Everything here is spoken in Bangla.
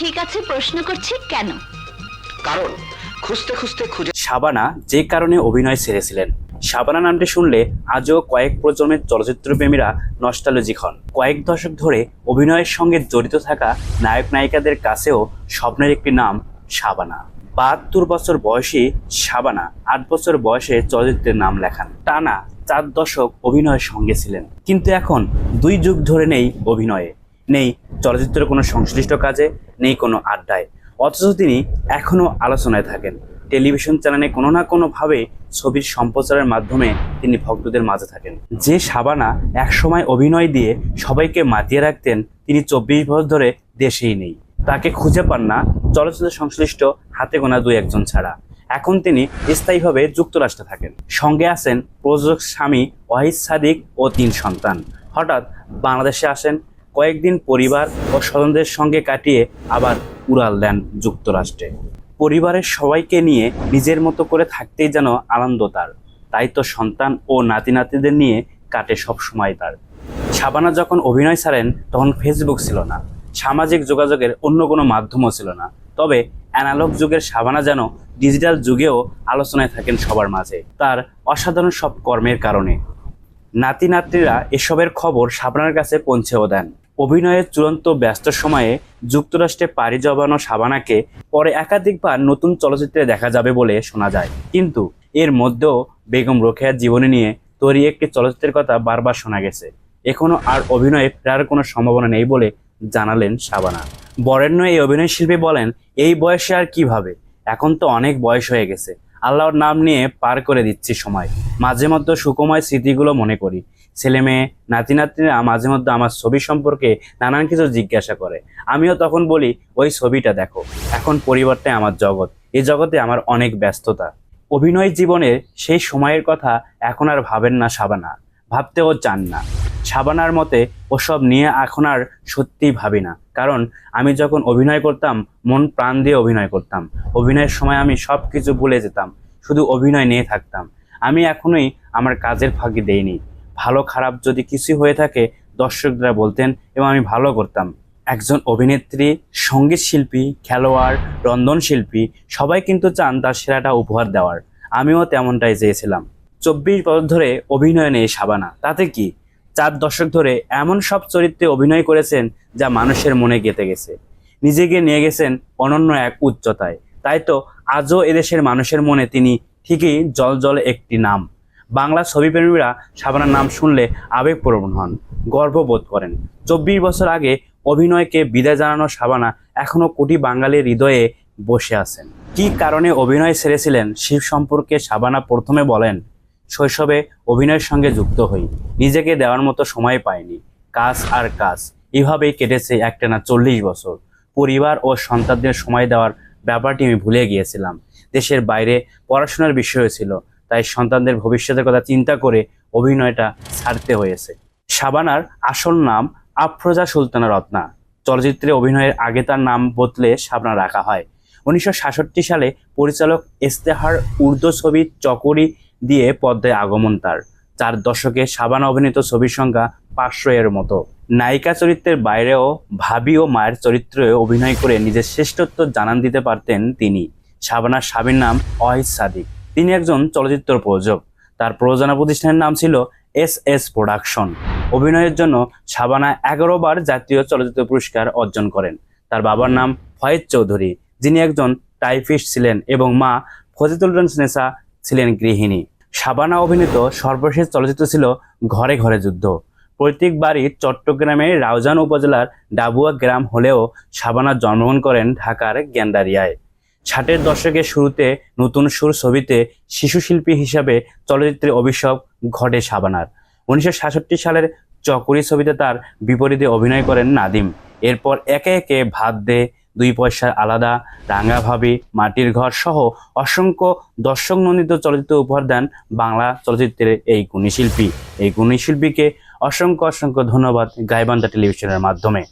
ঠিক আছে প্রশ্ন করছি কেন? কারণ খুঁজতে খুঁজতে খুঁজে শাবানা যে কারণে অভিনয় ছেড়েছিলেন। শাবানা নামটি শুনলে আজও কয়েক প্রজন্মের চলচ্চিত্র প্রেমীরা নস্টালজিক হন। কয়েক দশক ধরে অভিনয়ের সঙ্গে জড়িত থাকা নায়ক নায়িকাদের কাছেও স্বপ্নের একটি নাম শাবানা। বাহাত্তর বছর বয়সী শাবানা আট বছর বয়সে চলচ্চিত্রের নাম লেখান। টানা চার দশক অভিনয়ের সঙ্গে ছিলেন। কিন্তু এখন দুই যুগ ধরে নেই অভিনয়ে নেই চলচ্চিত্রের কোনো সংশ্লিষ্ট কাজে নেই কোনো আড্ডায়। অথচ তিনি এখনও আলোচনায় থাকেন। টেলিভিশন চ্যানেলে কোনো না কোনোভাবে ছবির সম্প্রচারের মাধ্যমে তিনি ভক্তদের মাঝে থাকেন। যে শাবানা একসময় অভিনয় দিয়ে সবাইকে মাতিয়ে রাখতেন, তিনি চব্বিশ বছর ধরে দেশেই নেই। তাকে খুঁজে পান না চলচ্চিত্র সংশ্লিষ্ট হাতে গোনা দুই একজন ছাড়া। এখন তিনি স্থায়ীভাবে যুক্তরাষ্ট্রে থাকেন। সঙ্গে আছেন প্রযোজক স্বামী ওয়াহিদ সাদিক ও তিন সন্তান। হঠাৎ বাংলাদেশে আসেন কয়েকদিন পরিবার ও স্বজনদের সঙ্গে কাটিয়ে আবার উড়াল দেন যুক্তরাষ্ট্রে। পরিবারের সবাইকে নিয়ে নিজের মতো করে থাকতেই যেন আনন্দ তার। তাই তো সন্তান ও নাতি নাতিদের নিয়ে কাটে সব সময় তার। শাবানা যখন অভিনয় ছাড়েন, তখন ফেসবুক ছিল না। সামাজিক যোগাযোগের অন্য কোনো মাধ্যমও ছিল না। তবে অ্যানালগ যুগের শাবানা যেন ডিজিটাল যুগেও আলোচনায় থাকেন সবার মাঝে, তার অসাধারণ সব কর্মের কারণে। নাতি নাতনিরা এসবের খবর শাবানার কাছে পৌঁছেও দেন। অভিনয়ের চূড়ান্ত ব্যস্ত সময়ে যুক্তরাষ্ট্রে পাড়ি জমানো শাবানাকে পরে একাধিকবার নতুন চলচ্চিত্রে দেখা যাবে বলে শোনা যায়। কিন্তু এর মধ্যেও বেগম রোকেয়ার জীবনী নিয়ে তৈরি একটি চলচ্চিত্রের কথা বারবার শোনা গেছে। এখনও আর অভিনয়ে ফেরার কোনো সম্ভাবনা নেই বলে জানালেন শাবানা বরেণ্য এই অভিনয় শিল্পী বলেন, এই বয়সে আর কীভাবে এখন তো অনেক বয়স হয়ে গেছে। আল্লাহর নাম নিয়ে পার করে দিচ্ছি সময়। মাঝে মধ্যে সুকময় স্মৃতিগুলো মনে করি। ছেলে মেয়ে, নাতি নাতনিরা মাঝে মধ্যে আমার ছবি সম্পর্কে নানান কিছু জিজ্ঞাসা করে। আমিও তখন বলি, ওই ছবিটা দেখো। এখন পরিবারটাই আমার জগৎ। এই জগতে আমার অনেক ব্যস্ততা। অভিনয় জীবনের সেই সময়ের কথা এখন আর ভাবেন না সাবানা ভাবতেও চান না। সাবানার মতে, ওসব নিয়ে এখন আর সত্যিই ভাবি না। কারণ, আমি যখন অভিনয় করতাম, মন প্রাণ দিয়ে অভিনয় করতাম। অভিনয়ের সময় আমি সব কিছু ভুলে যেতাম, শুধু অভিনয় নিয়ে থাকতাম। আমি এখনোই আমার কাজের ফাঁকি দেইনি। ভালো খারাপ যদি কিছু হয়ে থাকে, দর্শকরা বলতেন এবং আমি ভালো করতাম। একজন অভিনেত্রী, সংগীত শিল্পী, খেলোয়াড় রন্ধনশিল্পী সবাই কিন্তু চান তার সেরাটা উপহার দেওয়ার। আমিও তেমনটাই চেয়েছিলাম। চব্বিশ বছর ধরে অভিনয় নেই সাবানা। তাতে কি? চার দশক ধরে এমন সব চরিত্রে অভিনয় করেছেন যা মানুষের মনে গেঁথে গেছে। নিজেকে নিয়ে গেছেন অনন্য এক উচ্চতায়। তাই তো আজও এদেশের মানুষের মনে তিনি ঠিকই জল একটি নাম। বাংলা ছবিপ্রেমীরা শাবানার নাম শুনলে আবেগপ্রবণ হন, গর্ববোধ করেন। চব্বিশ বছর আগে অভিনয়কে বিদায় জানানো শাবানা এখনও কোটি বাঙালির হৃদয়ে বসে আছেন। কি কারণে অভিনয় ছেড়েছিলেন শিব সম্পর্কে শাবানা প্রথমে বলেন শৈশবে অভিনয়ের সঙ্গে যুক্ত হই। নিজেকে দেওয়ার মতো সময় পাইনি। কাজ আর কাজ এভাবেই কেটেছে একটানা চল্লিশ বছর। পরিবার ও সন্তানদের সময় দেওয়ার ব্যাপারটি আমি ভুলে গিয়েছিলাম। দেশের বাইরে পড়াশোনার বিষয় ছিল, তাই সন্তানদের ভবিষ্যতের কথা চিন্তা করে অভিনয়টা ছাড়তে হয়েছে। শাবানার আসল নাম আফরোজা সুলতানা রত্না। চলচ্চিত্রে অভিনয়ের আগে তার নাম বদলে শাবনা রাখা হয়। উনিশশো সাতষট্টি সালে পরিচালক ইস্তেহার উর্দু ছবি চকরি দিয়ে পদ্মায় আগমন তার। চার দশকে শাবানা অভিনীত ছবির সংখ্যা পাঁচশো এর মতো। নায়িকা চরিত্রের বাইরেও ভাবি ও মায়ের চরিত্রে অভিনয় করে নিজের শ্রেষ্ঠত্ব জানান দিতে পারতেন তিনি। শাবানার স্বামীর নাম অহিদ সাদিক। তিনি একজন চলচ্চিত্র প্রযোজক। তার প্রযোজনা প্রতিষ্ঠানের নাম ছিল এস এস প্রোডাকশন। অভিনয়ের জন্য শাবানা এগারো বার জাতীয় চলচ্চিত্র পুরস্কার অর্জন করেন। তার বাবার নাম ফয়েজ চৌধুরী, যিনি একজন টাইপিস্ট ছিলেন এবং মা ফজিতুল নেসা ছিলেন গৃহিণী। শাবানা অভিনীত সর্বশেষ চলচ্চিত্র ছিল ঘরে ঘরে যুদ্ধ। পৈতৃক বাড়ি চট্টগ্রামের রাউজান উপজেলার ডাবুয়া গ্রাম হলেও শাবানা জন্মগ্রহণ করেন ঢাকার গ্যান্ডারিয়ায়। ষাটের দশকের শুরুতে নতুন সুর ছবিতে শিশু শিল্পী হিসাবে চলচ্চিত্রে অভিষেক ঘটে শাবানার। উনিশশো সাতষট্টি সালের চকরি ছবিতে তার বিপরীতে অভিনয় করেন নাদিম। এরপর একে একে ভাত দে দুই পয়সার আলাদা রাঙাভাবে ভাবি, মাটির ঘর সহ অসংখ্য দর্শক নন্দিত চলচ্চিত্র উপহার দেন বাংলা চলচ্চিত্রের এই গুণী শিল্পী। এই গুণী শিল্পীকে অসংখ্য অসংখ্য ধন্যবাদ গাইবান্ধা টেলিভিশনের মাধ্যমে।